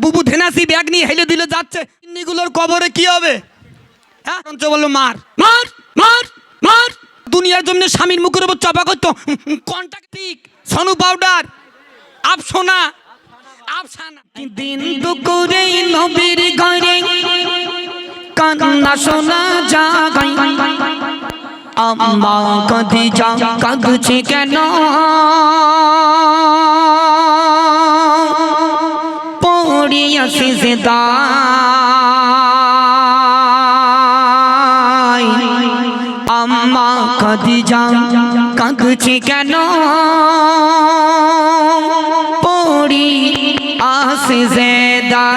বুবু ধেনাসি ব্যাগ নিয়ে হেলে দিলে যাচ্ছে। এগুলোর কবরে কি হবে? হ্যাঁ? পঞ্চ বলল, মার মার মার মার। দুনিয়ার জন্য স্বামীর মুখের উপর চাপা করতো। কন্টাক্ট ঠিক। সনু পাউডার। আফসোনা আফসানা দিন দুপুরে নবীর ঘরে কান্না শোনা জাগাই আম্মা কাঁদে যা কাঁদছে কেন? পড়িয়া সিজদা। আম্মা খাদিজা কাঁদছে কেন? পড়ি আসে জেদা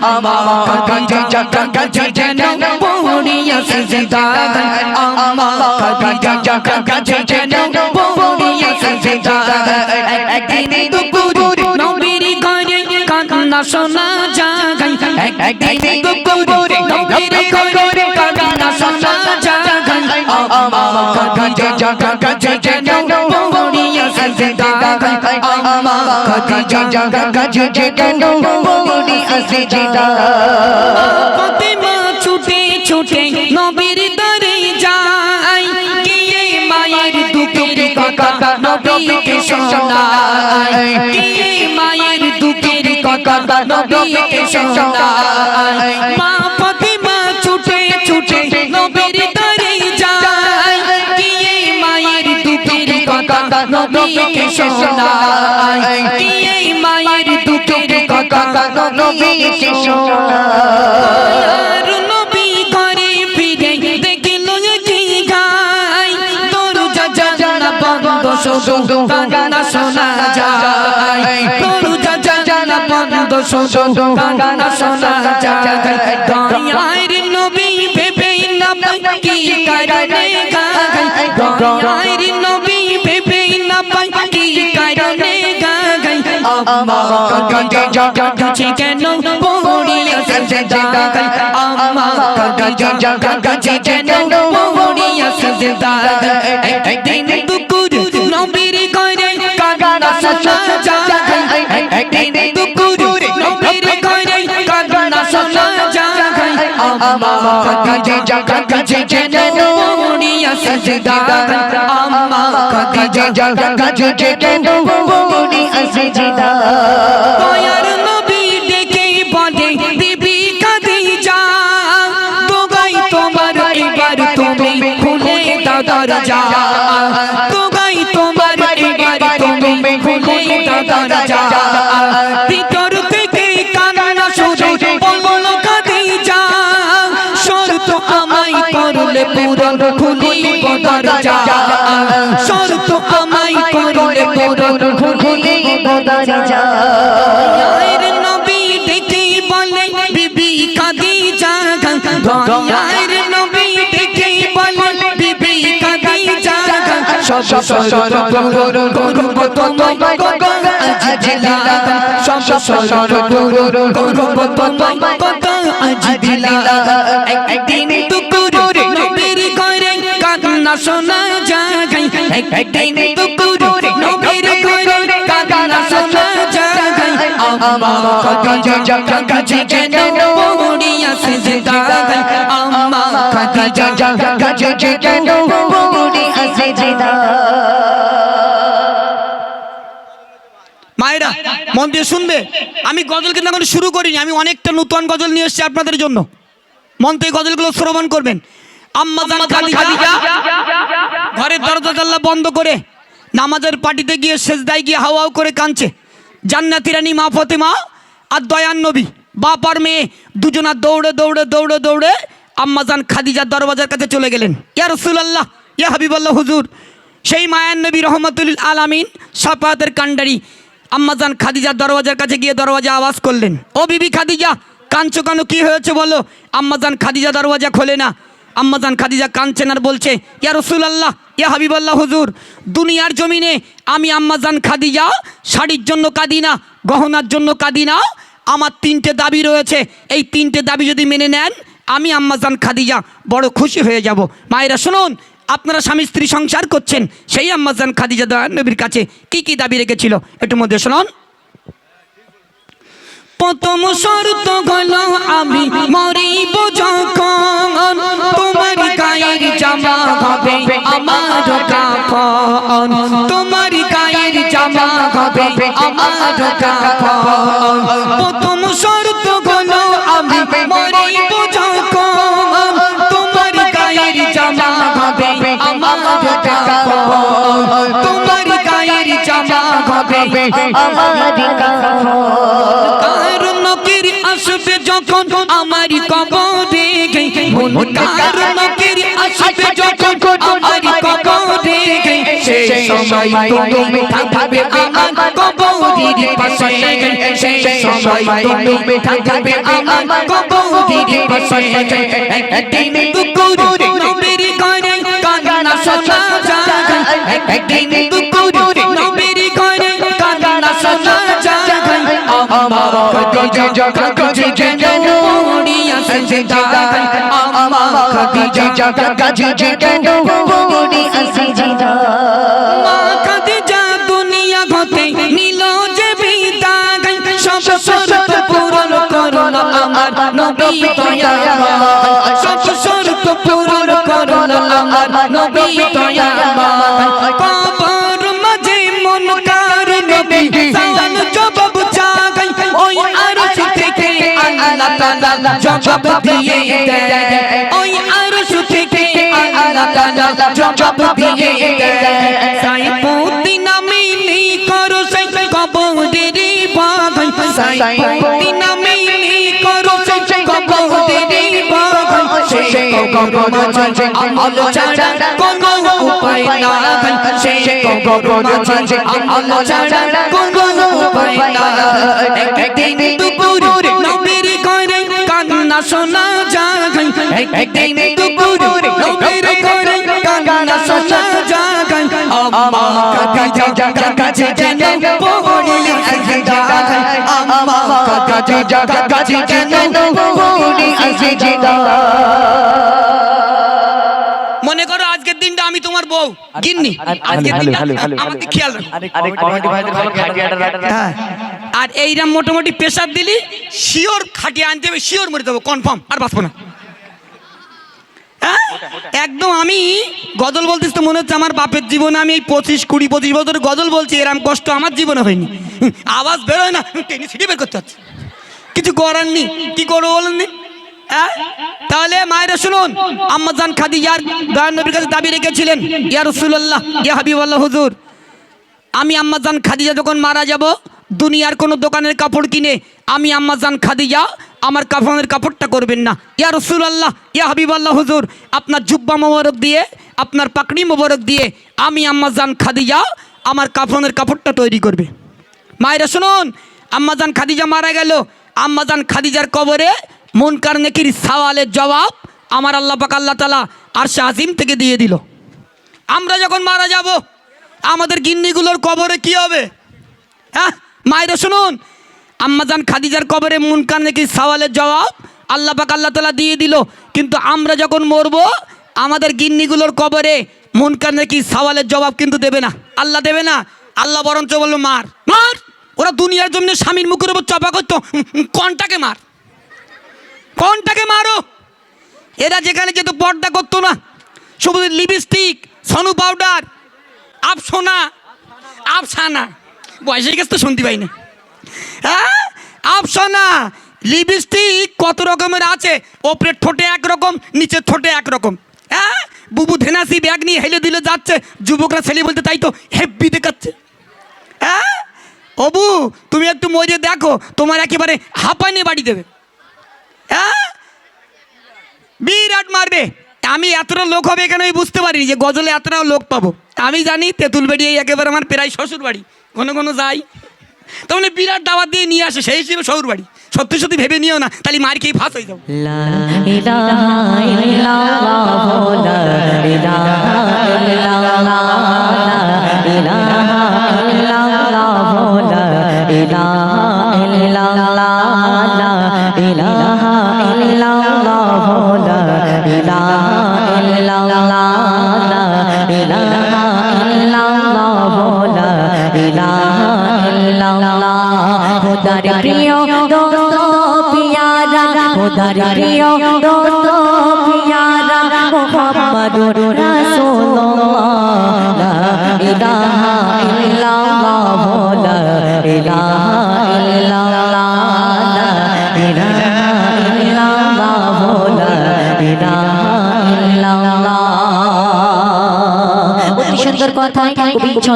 কাঁদে যা কাঁদছে যেন পড়িয়া সেজদা আম্মা কাঁদে যা কাঁদছে যেন পড়িয়া সেজদা একদিন দুপুরে নবীর ঘরে কান্না শোনা যায় একদিন দুপুরে নবীর ফাতেমা ছুটে ছুটে নবীর দরে যায় গিয়ে মায়ের দুঃখের মায়ের দুঃখের মা ফাতেমা নবীকে শোনায় গিয়ে মায়ের দুঃখের কথা নবীকে শোনায় নবী কি শুধু শোনা যায়। বন্ধ শুধু শোনা যায়। দয়ার ভেবে না কি কারণে গায় দয়ার আম্মা কাঁদে যা কাঁদছে কেন পড়িয়া সেজদা আম্মা কাঁদে যা কাঁদছে কেন পড়িয়া সেজদা একদিন দুপুর নবীর কান্না শোনা যায় একদিন দুপুর আম্মা কাঁদে যা কাঁদছে কেন পড়িয়া সেজদা আম্মা কাঁদে যা কাঁদছে কেন পড়িয়া সেজদা দয়ার নবী ডেকে বলে বিবি খাদিজা তোগাই তোমার এবার তুমি খুলে দাও দরজা তোগাই তোমার এবার তুমি খুলে দাও দরজা করলে পূরণ খুলিব দরজা শর্ত আমায় করলে পূরণ খুলিব দরজা নবী দেখে বলে বিবি খাদিজা দয়ার নবী দেখে বলে বিবি সব সব করব তোমায় দিলা একদিন কান্না শোনা যায়। একদিন মায়েরা, মন দিয়ে শুনবে। আমি গজল কিন্তু শুরু করিনি। আমি অনেকটা নতুন গজল নিয়ে এসেছি আপনাদের জন্য। মন থেকে গজলগুলো শ্রবণ করবেন। আম্মা জান খাদিজা ঘরের দরজা জানলা বন্ধ করে নামাজের পার্টিতে গিয়ে সেজদায় গিয়ে হাও হাও করে কাঁদছে। জান্নাতি রানী মা ফতেমা আর দয়ান নবী বাপ আর মেয়ে দুজনা দৌড়ে দৌড়ে দৌড়ে দৌড়ে আম্মাজান খাদিজার দরওয়াজার কাছে চলে গেলেন। ইয়া রসুলাল্লাহ ইয়া হাবিবাল্লাহ হুজুর। সেই মায়ান নবী রহমতুল আলামিন সাফাতের কান্ডারি আম্মাজান খাদিজার দরওয়াজার কাছে গিয়ে দরওয়াজা আওয়াজ করলেন। ও বিবি খাদিজা কাঞ্চো কানো? কি হয়েছে বলো? আম্মাজান খাদিজা দরওয়াজা খোলে না। আম্মাজান খাদিজা কাঁদছেন আর বলছে, ইয়া রসুলাল্লাহ, ইয়া হাবিবাল্লাহ হুজুর, দুনিয়ার জমিনে আমি আম্মাজান খাদিজা শাড়ির জন্য কাঁদি না, গহনার জন্য কাঁদি না, আমার তিনটে দাবি রয়েছে, এই তিনটে দাবি যদি মেনে নেন, আমি আম্মাজান খাদিজা বড় খুশি হয়ে যাব। মায়েরা, শুনুন, আপনারা স্বামী স্ত্রী সংসার করছেন, সেই আম্মাজান খাদিজা দয়াল নবীর কাছে কি কি দাবি রেখেছিল? একটু মধ্যে শুনুন। প্রথম শর্ত হলো আমি মরিব যখন তোমার গায়ের জামা হবে আমার কাফন তোমার গায়ের জামা হবে আমার হবে কার নকির আসবে যখন আমার কবরে। কার নকির আসবে যখন আমার কবরে। সেই সময় আমার সেই সময় তুমি থাকবে আমার কবরের পাশে। নবীর আমার খাদিজা খাদিজা যেন পড়িয়া সেজদায় আমার খাদিজা খাদিজা যেন মা খাদিজা দুনিয়া হতে নিল যে বিদায় সব শর্ত পূরণ করো না আমার নবী দয়াময়। সব শর্ত পূরণ করো আমার নবী দয়াময়। আল্লাহ তাআলা জবাব দিয়ে দেয়। ওই আরশ থেকে আল্লাহ তাআলা জবাব দিয়ে দেয়। সাইফুদ্দিন আমিনি করো সেই কবরের বাগাই সাইফুদ্দিন আমিনি করো সেই কবরের বাগাই সেই কবর মাঝে আমল ছাড়া কোনো উপায় নাই। সেই কবর মাঝে আমল ছাড়া কোনো উপায় নাই। একদিন দুপুর কান্না শোনা যায় একদিন দুপুর নবীর ঘরে কান্না শোনা যায় আম্মা খাদিজা কাছে যেন পড়লে সেজদা আম্মা খাদিজা কাছে যেন পড়লে সেজদা মনে করো আজকের দিনটা আমি তোমার বউ গিন্নি আজকের দিনটা আমাকে খেয়াল রাখো হ্যাঁ আর এইরকম মোটামুটি প্রেশার দিলি, শিওর খাটিয়ে আনতে হবে, শিওর মরে দেবো কনফার্ম আর বাঁচবো না হ্যাঁ? একদম আমি গজল বলতিস তো মনে হচ্ছে আমার বাপের জীবনে আমি এই পঁচিশ, কুড়ি, পঁচিশ বছর গজল বলছি, এরম কষ্ট আমার জীবনে হয়নি আওয়াজ বেরোয় না টেনে সিটি বের করতে হচ্ছে কিছু করার নেই, কি করব বলেন নি? হ্যাঁ তাহলে মায়েরা শুনুন আম্মাজান খাদিজার দয়ান নবীর কাছে দাবি রেখেছিলেন, ইয়া রসুল্লাহ ইয়া হাবিবাল্লাহ হুজুর, আমি আম্মাজান খাদিজা যখন মারা যাব দুনিয়ার কোনো দোকানের কাপড় কিনে আমি আম্মাজান খাদিজা, আমার কাফনের কাপড়টা করবেন না। ইয়া রসুল আল্লাহ ইয়া হাবিব আল্লাহ হুজুর, আপনার জুব্বা মোবারক দিয়ে, আপনার পাকড়ি মোবারক দিয়ে আমি আম্মাজান খাদিজা, আমার কাফনের কাপড়টা তৈরি করবে। মায়েরা শুনুন আম্মাজান খাদিজা মারা গেল। আম্মাজান খাদিজার কবরে মুনকার নেকির সওয়ালের জবাব আমার আল্লাহ পাক আল্লাহ তালা আর আজিম থেকে দিয়ে দিল। আমরা যখন মারা যাব, আমাদের গিন্নিগুলোর কবরে কি হবে? হ্যাঁ? মায়েরা শুনুন। আম্মাজান খাদিজার কবরে মুন মুনকার নাকি সওয়ালের জবাব আল্লাহ পাক আল্লাহ তালা দিয়ে দিল। কিন্তু আমরা যখন মরব, আমাদের গিন্নিগুলোর কবরে মুনকার নাকি সওয়ালের জবাব কিন্তু দেবে না। আল্লাহ দেবে না। আল্লাহ বরঞ্চ বলল, মার মার, ওরা দুনিয়ার জন্য স্বামীর মুখের উপর চাপা করতো। কনটাকে মার? কনটাকে মারো? এরা যেখানে যেত পর্দা করতো না, শুধু লিপস্টিক সনু পাউডার আফসোনা, আফসানা। বয়সে গেছে তো শুনতে পাই না। হ্যাঁ? আফসানা লিপস্টিক কত রকমের আছে? ওপরে ঠোঁটে একরকম নিচে ঠোঁটে একরকম। হ্যাঁ? বুবু ধেনাসি ব্যাগ নিয়ে হেলে দিলে যাচ্ছে, যুবকরা ছেলে বলতে তাই তো হেব্বি দেখাচ্ছে। হ্যাঁ? অবু, তুমি একটু মজে দেখো, তোমার একেবারে হাঁপানি বাড়ি দেবে। হ্যাঁ? বিরাট মারবে। আমি এতটা লোক হবে এখানে বুঝতে পারিনি যে গজলে এতটাও লোক পাবো। আমি জানি তেঁতুল এই একেবারে আমার প্রায় শ্বশুর বাড়ি কোনো কোনো যাই। তখন বিরাট দাওয়াত দিয়ে নিয়ে আসে সেই হিসেবে শহর বাড়ি। সত্যি সত্যি ভেবে নিও না তাহলে মার খেয়ে ফাঁস হয়ে যাব।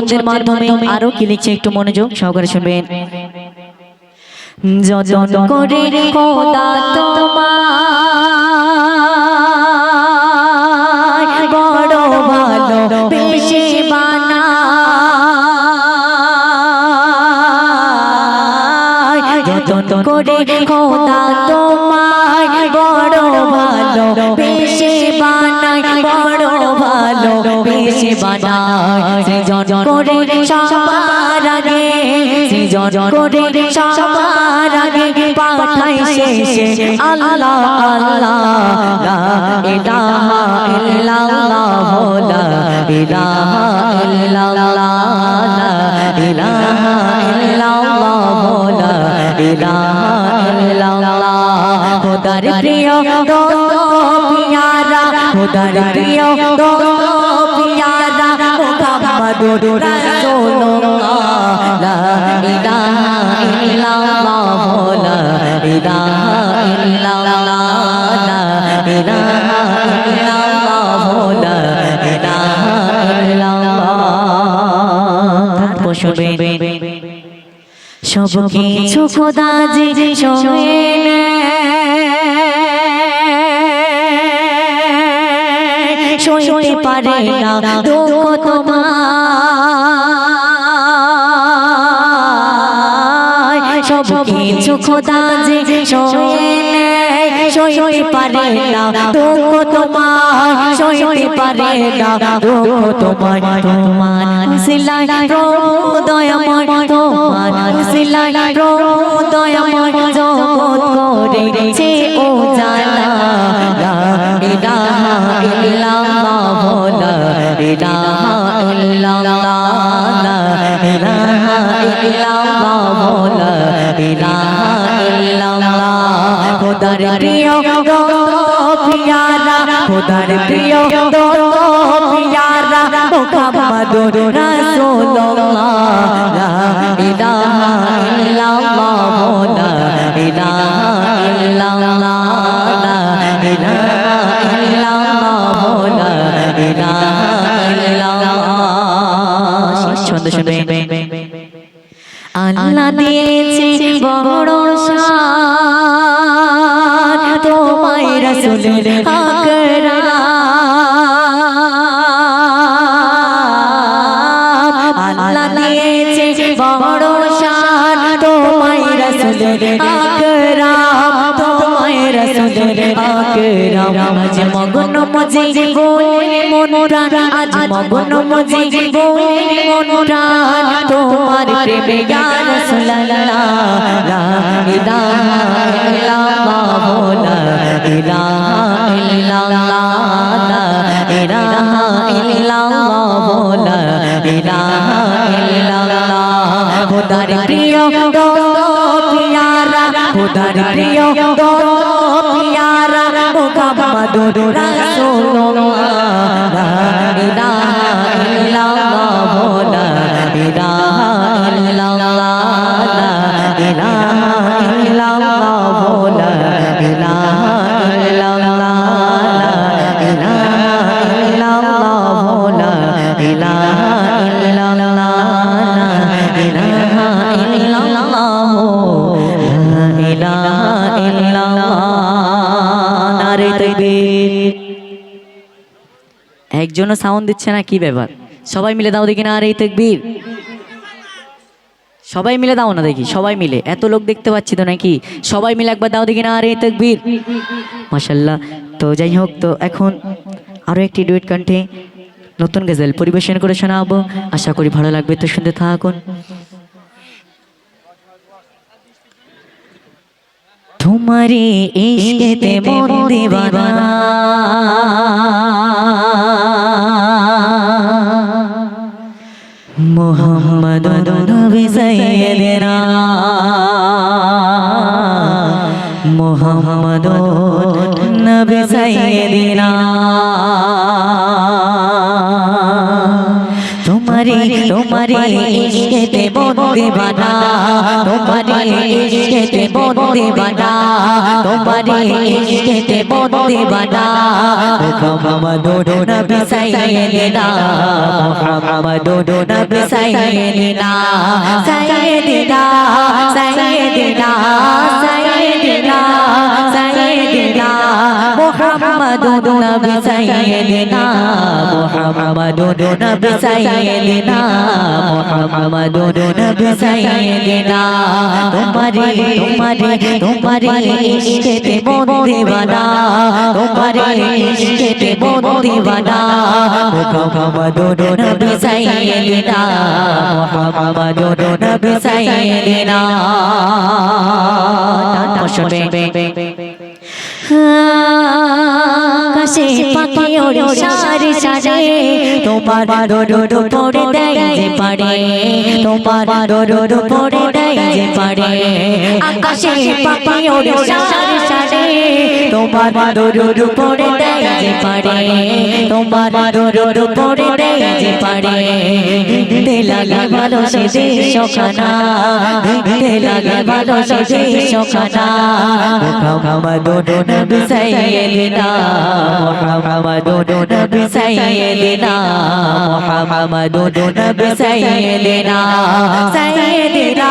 ছন্দের মাধ্যমে আরও কি লিখছে একটু মনোযোগ সহকারে শুনবেন। যতন করে খোদা তোমার সৃজন করে সবার আগে সৃজন করে সবার আগে পাঠাই শেষে আল্লাহ আল্লাহ। লা ইলাহা ইল্লাল্লাহ লা ইলাহা ইল্লাল্লাহ। লা ইলাহা ইল্লাল্লাহ। লা ইলাহা ইল্লাল্লাহ। খোদার প্রিয় দোস্ত পিয়ারা খোদার প্রিয় দোস্ত। মুহাম্মাদুর রাসূলুল্লাহ লা ইলাহা ইল্লাল্লাহ লা ইলাহা ইল্লাল্লাহ লা ইলাহা ইল্লাল্লাহ লা ইলাহা ইল্লাল্লাহ তারপর শুনবেন সব কিছু খোদা যে সহে সইতে পারে না। দুঃখ তোমার। সব কিছু খোদা যে সহে নেয়, সইতে পারে না দুঃখ তোমার সইতে পারে না দুঃখ তোমার তোমার সিলাই প্রভু দয়াময় তোমার সিলাই প্রভু দয়াময় জগৎ করেছে ও জানা ইলাহা ইল্লাল্লাহ লা ইলাহা ইল্লাল্লাহ ইলাহা ইল্লাল্লাহ লা খোদার প্রিয় পিয়ারা খোদার প্রিয় পিয়ারা মুহাম্মাদুর রাসূলুল্লাহ। লা ইলাহা ইল্লাল্লাহ লা ইলাহা ইল্লাল্লাহ লা ইলাহা ইল্লাল্লাহ। লা ইলাহা ইল্লাল্লাহ ছন্দ শুনবেন আল্লাহ দিয়েছে বড় শান 就流泪 আজ মগ্ন মজি মনটা তোমার প্রেমে গান সুলালা। খোদার প্রিয় গো পিয়ারা, খোদার প্রিয় গো পিয়ারা, মুহাম্মদুর রাসূলুল্লাহ। একজনও সাউন্ড দিচ্ছে না, কি ব্যাপার? সবাই মিলে দাও দেখি না আর এই তাকবীর। সবাই মিলে দাও না দেখি, সবাই মিলে। এত লোক দেখতে পাচ্ছি তো নাকি? সবাই মিলে একবার দাও দেখি না আরে তকবীর। মাশাল্লাহ। তো যাই হোক, তো এখন আরও একটি ডুয়েট কণ্ঠে নতুন গজল পরিবেশন করে শোনাবো। আশা করি ভালো লাগবে, তো শুনতে থাকুন। তোমারে ইশকেতে মন দিবানা। মোহাম্মদ নবী সাইয়েদেনা। মোহাম্মদ নবী সাইয়েদেনা। তোমারে তোমারে ইশকেতে বন্দে বানা তোমারে ইশকেতে বন্দে বানা তোমারে ইশকেতে বন্দে বানা। মোহাম্মদ নবী সাইয়েদেনা মোহাম্মদ নবী সাইয়েদেনা সাইয়েদেনা সাইয়েদেনা সাইয়েদেনা সাইয়েদেনা মোহাম্মদ নবী সাইয়েদেনা মোহাম্মদ নবী সাইয়েদেনা মোহাম্মদ নবী সাইয়েদেনা তোমারে তোমারে তোমারে ইশকেতে বন্দে বানা তোমারে ইশকেতে বন্দে বানা মোহাম্মদ নবী সাইয়েদেনা মোহাম্মদ নবী সাইয়েদেনা। শুনবে। আকাশে পাখি ওড়ে সারে সারে, তোমার ডোডো পড়ে দেয় পারে, তোমার ডোডো পড়ে যে পারে আকাশে পাখি ওড়ে সারে সারে তোমার ডোডো পড়ে দেয় যে পারে তোমার ডোডো পড়ে দেয় যে পারে দিতে লাগে ভালো সে দেশ খানা দিতে লাগে ভালো সে দেশ খানা মোহাম্মদ নবী সাইয়েদিনা মোহাম্মদ নবী সাইয়েদিনা মোহাম্মদ নবী সাইয়েদিনা সাইয়েদিনা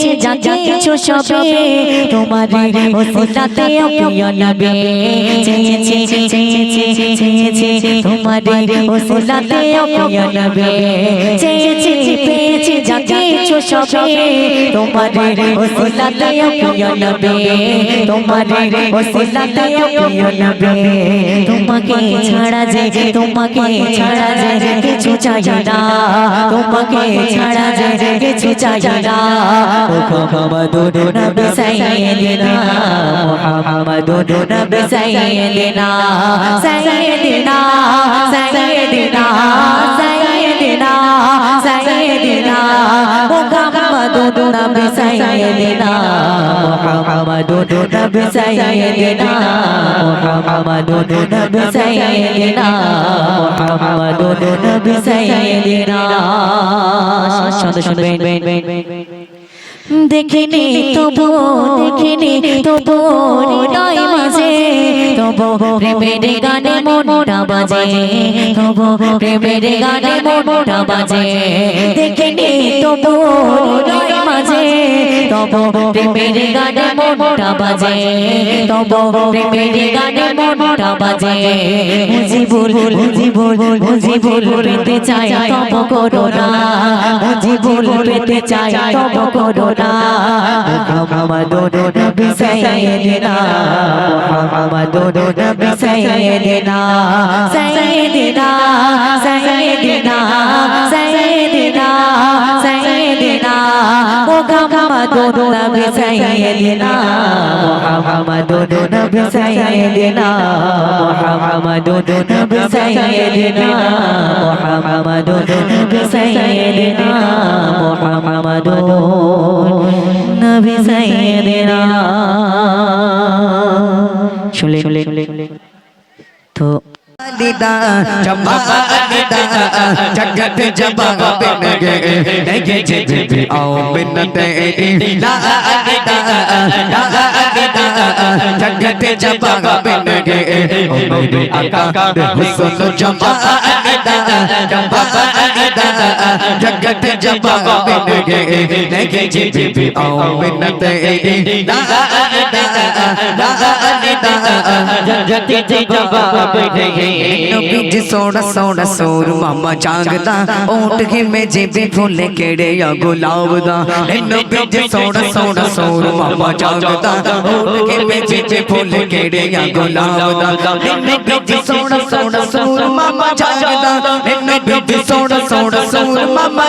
পেয়েছে যা যা কিছু সবে তোমার ওসিলাতে প্রিয় নবে তোমার ওসিলাতে প্রিয় নবে চেয়েছে পেয়েছে যা যা কিছু সবে তোমার ওসিলাতে প্রিয় নবে তোমার ওসিলাতে প্রিয় নবে তোমাকে ছাড়া যে তোমাকে ছাড়া যে কিছু চাই না তোমাকে ছাড়া যে কিছু চাই না মোহাম্মদ নবী সাইয়েদিনা মোহাম্মদ নবী সাইয়েদিনা সাইয়েদিনা সাইয়েদিনা সাইয়েদিনা সাইয়েদিনা মোহাম্মদ নবী সাইয়েদিনা মোহাম্মদ নবী সাইয়েদিনা মোহাম্মদ নবী সাইয়েদিনা মোহাম্মদ নবী সাইয়েদিনা সাথে শুনবেন দেখিনি তবু দেখিনি তবু, হৃদয় মাঝে। তবু প্রেমের গানে মনটা বাজে। তবু প্রেমের গানে মনটা বাজে। দেখিনি তবু, হৃদয় মাঝে। তবু প্রেমের গানে মনটা বাজে। তবু প্রেমের গানে মনটা বাজে। মুজিবুল মুজিবুল মুজিবুল পেতে চাই, তব করোনা মুজিবুল পেতে চাই, তব করোনা মোহাম্মদ নবী সাইয়েদিনা মোহাম্মদ নবী সাইয়েদিনা সাইয়েদিনা সাইয়েদিনা সাইয়েদিনা সাইয়েদিনা মোহাম্মদ নবী সাইয়েদিনা মোহাম্মদ নবী সাইয়েদিনা মোহাম্মদ নবী সাইয়েদিনা মোহাম্মদ নবী সাইয়েদিনা মোহাম্মদ নবী শুনলে তো লিদা জমা লিদা জগত জবা বিন গে গে যে যে आओ बिनते ला लिदा ला लिदा जगत जबा बिन गे ओ मेरे आका हुस्न जमा लिदा जमा लिदा जगत जबा बिन نت جبا بنگے لگے جی بی بی او بنت اے دا دا دا جت جی جبا بنگے نبی جی سونا سونا سور ماما جاگدا اونٹ کے میں جی بی پھول کیڑے یا گلاب دا نبی جی سونا سونا سور ماما جاگدا اونٹ کے میں جی بی پھول کیڑے یا گلاب دا نبی جی سونا سونا سور ماما جاگدا نبی جی سونا سونا سور ماما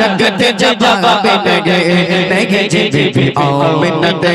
जगत जबा बिन गे लगे जी बी आओ बिनते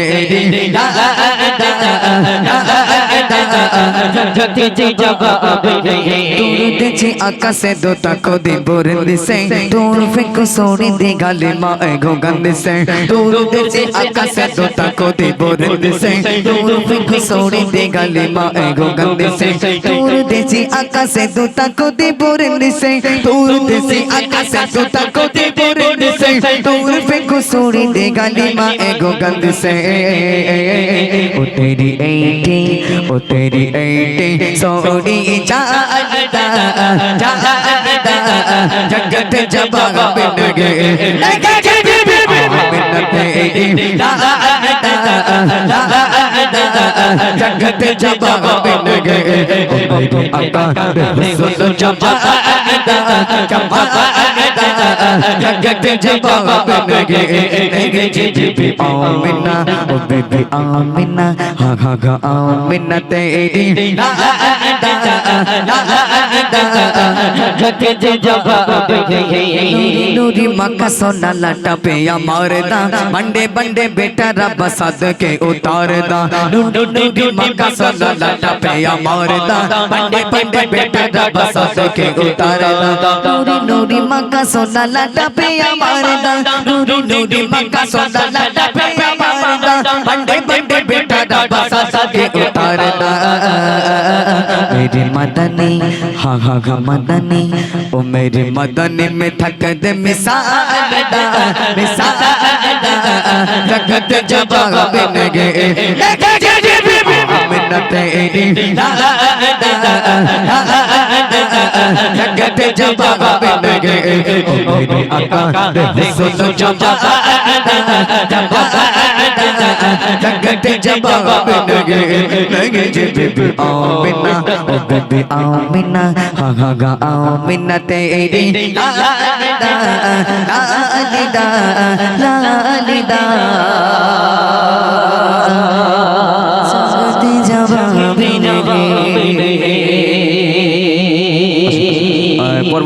তুরুতেছি আকাশে দোতা কদি বরন্দিসে তোর ফেকো সোড়ি দি গালে মা এগো গন্দিসে তুরুতেছি আকাশে দোতা কদি বরন্দিসে তোর ফেকো সোড়ি দি গালে মা এগো গন্দিসে তুরুতেছি আকাশে দোতা কদি বরন্দিসে তুরুতেছি আকাশে দোতা কদি বরন্দিসে তোর ফেকো সোড়ি দি গালে মা এগো গন্দিসে ও তেরি এইটি ও তেরি सोरी जानदा जानदा जगत जबा बिन गे जगत जबा बिन गे अता जबा जबा Amina, ha ha ha, Amina, G B Amina ओ बेबी आमिना हा हा हा आमिना तेरी नूरी मक्का सोना लटा पे अमर दा बंडे बंडे बेटा रब सद के उतार दा नूरी मक्का सोना लटा पे अमर दा बंडे बंडे बेटा रब सद के उतार दा नूरी नूरी मक्का सोना लटा पे अमर दा नूरी नूरी मक्का सोना लटा पे अमर दा बंडे बंडे बेटा रब सद के उतार दा मेरे मदनी हाँ हाँ हाँ मदनी ओ मेरे मदनी में थक दे मिसाल दा मिसाल दा जगत जबा बिन गे জগতে জগতে জবাবে মেগে সুতো জবা জবা জগতে জবাবে মেগে মেগে জিবি আমিনা ও বেবি আমিনা হা হা গা আমিনা তেরি লা লা লা লা লা লা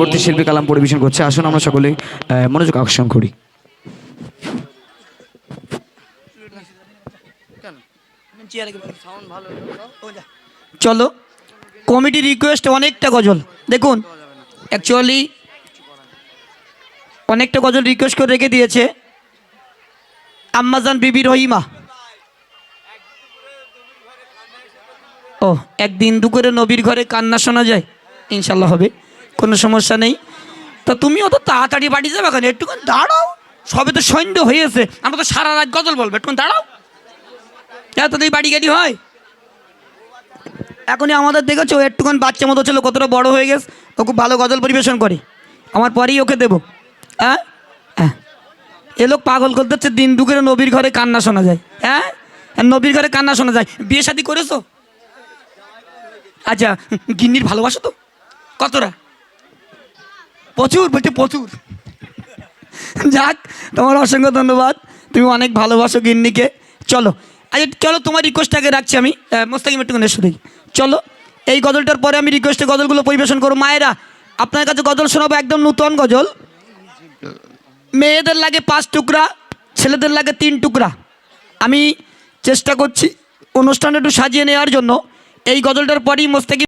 পরবর্তী শিল্পী কালাম পরিবেশন করছে। আসুন আমরা সকলে মনোযোগ আকর্ষণ করি। চলো কমিটি রিকোয়েস্ট অনেকটা গজল। দেখুন অ্যাকচুয়ালি অনেকটা গজল রিকোয়েস্ট করে রেখে দিয়েছে আম্মাজান বিবি রহিমা। ও, একদিন দুপুরে নবীর ঘরে কান্না শোনা যায়, ইনশাল্লাহ হবে। কোনো সমস্যা নেই। তা তুমিও তো তাড়াতাড়ি বাড়ি যাবে কেন? একটুখানি দাঁড়াও। সবে তো সন্ধ্যে হয়েছে আমরা তো সারা রাত গজল বলব। একটুখানি দাঁড়াও। এতদিন বাড়ি গাড়ি হয়। এখনই আমাদের দেখেছ, একটুখানি বাচ্চা মতো ছিল কতটা বড় হয়ে গেছে। ও খুব ভালো গজল পরিবেশন করে। আমার পরেই ওকে দেবো। হ্যাঁ হ্যাঁ এ লোক পাগল করতে হচ্ছে দিন দুপুরে নবীর ঘরে কান্না শোনা যায়। হ্যাঁ নবীর ঘরে কান্না শোনা যায়। বিয়ে শাদি করেছ? আচ্ছা গিন্নির ভালোবাসো তো? কতটা? প্রচুর বলছে প্রচুর। যাক, তোমার অসংখ্য ধন্যবাদ। তুমি অনেক ভালোবাসো গিন্নিকে। চলো আচ্ছা চলো, তোমার রিকোয়েস্টটাকে রাখছি আমি। মোস্তাকিম এসো দেখি। চলো, এই গজলটার পরে আমি রিকোয়েস্টে গজলগুলো পরিবেশন করব। মায়েরা, আপনার কাছে গজল শোনাবো, একদম নূতন গজল। মেয়েদের লাগে পাঁচ টুকরা, ছেলেদের লাগে তিন টুকরা। আমি চেষ্টা করছি অনুষ্ঠানটা একটু সাজিয়ে নেওয়ার জন্য। এই গজলটার পরেই মোস্তাকি